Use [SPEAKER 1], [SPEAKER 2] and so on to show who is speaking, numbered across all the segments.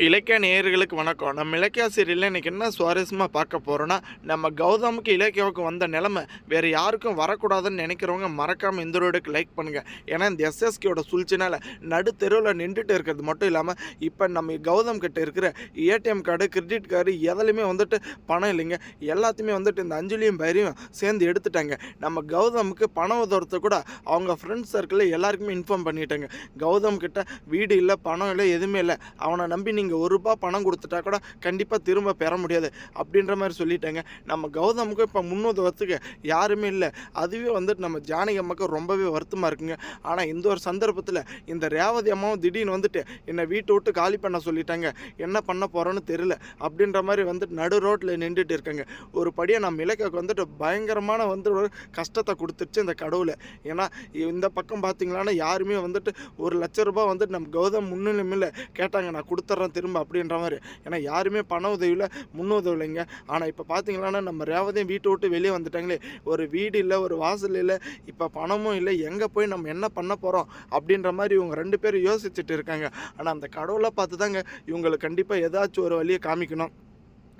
[SPEAKER 1] இலக்கிய நேயர்களுக்கு வணக்கம். நம்ம இலக்கிய சீரியலில் இன்றைக்கி என்ன சுவாரஸ்யமாக பார்க்க போகிறோன்னா நம்ம கௌதமுக்கு இலக்கியாவுக்கு வந்த நிலமை வேறு யாருக்கும் வரக்கூடாதுன்னு நினைக்கிறவங்க மறக்காமல் இந்த ரோடுக்கு லைக் பண்ணுங்கள் ஏன்னா இந்த எஸ்எஸ்கேயோட சூழ்ச்சினால் நடு தெருவில் நின்றுட்டு இருக்கிறது மட்டும் இல்லாமல் இப்போ நம்ம கௌதம் கிட்ட இருக்கிற ஏடிஎம் கார்டு கிரெடிட் கார்டு எதுலையுமே வந்துட்டு பணம் இல்லைங்க. எல்லாத்தையுமே வந்துட்டு இந்த அஞ்சலியும் பயிரையும் சேர்ந்து எடுத்துட்டாங்க. நம்ம கௌதமுக்கு பணம் உதவுறது கூட அவங்க ஃப்ரெண்ட்ஸ் சர்க்கிளில் எல்லாருக்குமே இன்ஃபார்ம் பண்ணிட்டாங்க. கௌதம் கிட்ட வீடு இல்லை பணம் இல்லை எதுவுமே இல்லை. அவனை நம்பி நீங்கள் ஒரு ரூபா பணம் கொடுத்துட்டா கூட கண்டிப்பாக திரும்ப பெற முடியாது. அப்படின்ற மாதிரி சொல்லிட்டாங்க. நம்ம கௌதமுக்கு இப்போ முன்னுதவத்துக்கு யாருமே இல்லை. அதுவே வந்துட்டு நம்ம ஜானகி அம்மாவுக்கு ரொம்பவே வருத்தமாக இருக்குங்க. ஆனால் இந்த ஒரு சந்தர்ப்பத்தில் இந்த ரேவதி அம்மாவும் திடீர்னு வந்துட்டு என்னை வீட்டை விட்டு காலி பண்ண சொல்லிட்டாங்க. என்ன பண்ண போகிறோன்னு தெரியல. அப்படின்ற மாதிரி வந்துட்டு நடு ரோட்டில் நின்றுட்டு இருக்காங்க. ஒரு படியாக நம்ம இலக்காவுக்கு வந்துட்டு பயங்கரமான வந்து ஒரு கஷ்டத்தை கொடுத்துருச்சு இந்த கடவுளை. ஏன்னா இந்த பக்கம் பார்த்தீங்களான்னா யாருமே வந்துட்டு ஒரு லட்ச ரூபாய் வந்துட்டு நம்ம கௌதம் முன்னிலைமையில் கேட்டாங்க. நான் கொடுத்துட்றேன் திரும்ப அப்படின்ற மாதிரி. ஏன்னா யாருமே பண உதவியில் முன்னுதவில்லைங்க ஆனால் இப்போ பார்த்தீங்களான்னா நம்ம ரேவதையும் வீட்டை விட்டு வெளியே வந்துட்டாங்களே. ஒரு வீடு இல்லை ஒரு வாசல் இல்லை இப்போ பணமும் இல்லை எங்கே போய் நம்ம என்ன பண்ண போகிறோம் அப்படின்ற மாதிரி இவங்க ரெண்டு பேரும் யோசிச்சுட்டு இருக்காங்க. ஆனால் அந்த கடவுளை பார்த்து தாங்க இவங்களுக்கு கண்டிப்பாக ஏதாச்சும் ஒரு வழியை காமிக்கணும்.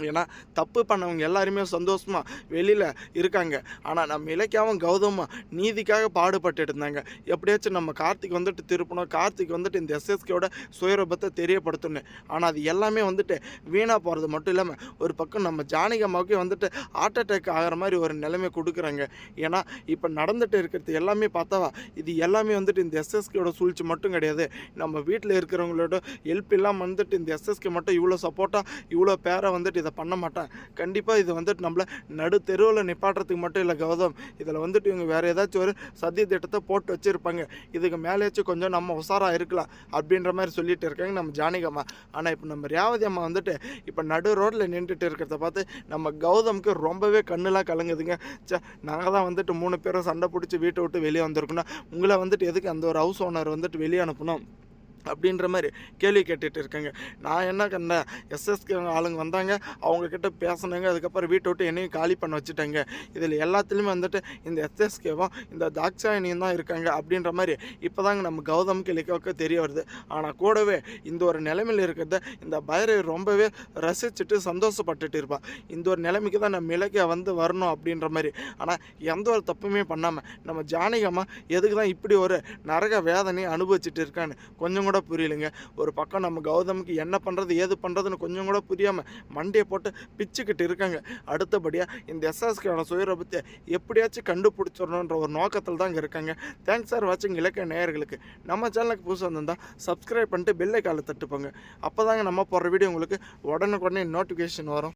[SPEAKER 1] ஏன்னா தப்பு பண்ணவங்க எல்லாருமே சந்தோஷமாக வெளியில் இருக்காங்க. ஆனால் நம்ம இலக்கியாவும் கௌதமும் நீதிக்காக பாடுபட்டு இருந்தாங்க. எப்படியாச்சும் நம்ம கார்த்திக் வந்துட்டு திருப்பணும். கார்த்திக் வந்துட்டு இந்த எஸ்எஸ்கேயோட சுயரூபத்தை தெரியப்படுத்தணும். ஆனால் அது எல்லாமே வந்துட்டு வீணாக போகிறது மட்டும் இல்லாமல் ஒரு பக்கம் நம்ம ஜானகி அம்மாவுக்கே வந்துட்டு ஹார்ட் அட்டாக் ஆகிற மாதிரி ஒரு நிலைமை கொடுக்குறாங்க. ஏன்னா இப்போ நடந்துட்டு இருக்கிறது எல்லாமே பார்த்தாவா? இது எல்லாமே வந்துட்டு இந்த எஸ்எஸ்கேயோட சூழ்ச்சி மட்டும் கிடையாது. நம்ம வீட்டில் இருக்கிறவங்களோட ஹெல்ப் இல்லாமல் வந்துட்டு இந்த எஸ்எஸ்கே மட்டும் இவ்வளோ சப்போர்ட்டாக இவ்வளோ பேரை வந்துட்டு இதை பண்ண மாட்டேன். கண்டிப்பாக இது வந்துட்டு நம்மளை நடு தெருவில் நிப்பாட்டுறதுக்கு மட்டும் இல்லை கௌதம். இதில் வந்துட்டு இவங்க வேறு ஏதாச்சும் ஒரு சதி திட்டத்தை போட்டு வச்சுருப்பாங்க. இதுக்கு மேலேயாச்சும் கொஞ்சம் நம்ம உஷாராக இருக்கலாம் அப்படின்ற மாதிரி சொல்லிட்டு இருக்காங்க நம்ம ஜானிகம்மா ஆனால் இப்போ நம்ம ரேவதி அம்மா வந்துட்டு இப்போ நடு ரோட்டில் நின்றுட்டு இருக்கிறத பார்த்து நம்ம கௌதமுக்கு ரொம்பவே கண்ணுலாம் கலங்குதுங்க. சே நாங்கள் தான் வந்துட்டு மூணு பேரும் சண்டை பிடிச்சி வீட்டை விட்டு வெளியே வந்திருக்கணும். உங்களை வந்துட்டு எதுக்கு அந்த ஒரு ஹவுஸ் ஓனர் வந்துட்டு வெளியே அனுப்பணும்? அப்படின்ற மாதிரி கேள்வி கேட்டுட்டு இருக்கேங்க. நான் என்ன கண்டேன் எஸ்எஸ்கே ஆளுங்க வந்தாங்க அவங்கக்கிட்ட பேசினாங்க அதுக்கப்புறம் வீட்டை விட்டு என்னையும் காலி பண்ண வச்சுட்டாங்க. இதில் எல்லாத்துலேயுமே வந்துட்டு இந்த எஸ்எஸ்கேவும் இந்த தாக்ஷாயணியும் தான் இருக்காங்க அப்படின்ற மாதிரி இப்போ தாங்க நம்ம கௌதமுக்கு இலக்கியாவுக்கு தெரிய வருது. ஆனால் கூடவே இந்த ஒரு நிலைமையில் இருக்கிறத இந்த பைரவி ரொம்பவே ரசிச்சுட்டு சந்தோஷப்பட்டுட்டு இருப்பாள் இந்த ஒரு நிலைமைக்கு தான் நம்ம இலக்கிய வந்து வரணும் அப்படின்ற மாதிரி. ஆனால் எந்த ஒரு தப்புமே பண்ணாமல் நம்ம ஜானகம்மா எதுக்கு தான் இப்படி ஒரு நரக வேதனையை அனுபவிச்சுட்டு இருக்கான்னு கொஞ்சம் கூட புரியலைங்க. ஒரு பக்கம் நம்ம கௌதமுக்கு என்ன பண்ணுறது ஏது பண்ணுறதுன்னு கொஞ்சம் கூட புரியாமல் மண்டையை போட்டு பிச்சுக்கிட்டு இருக்காங்க. அடுத்தபடியாக இந்த எஸ்எஸ்கான சுயரபத்தை எப்படியாச்சும் கண்டுபிடிச்சிடணுன்ற ஒரு நோக்கத்தில் தான் இங்கே இருக்காங்க. தேங்க்ஸ் சார் வாட்சிங் இலக்கிய நேயர்களுக்கு. நம்ம சேனலுக்கு புதுசாக வந்திருந்தால் சப்ஸ்கிரைப் பண்ணிட்டு பெல்லை காலை தட்டுப்பாங்க. அப்போ தாங்க நம்ம போடுற வீடியோ உங்களுக்கு உடனுக்குடனே நோட்டிஃபிகேஷன் வரும்.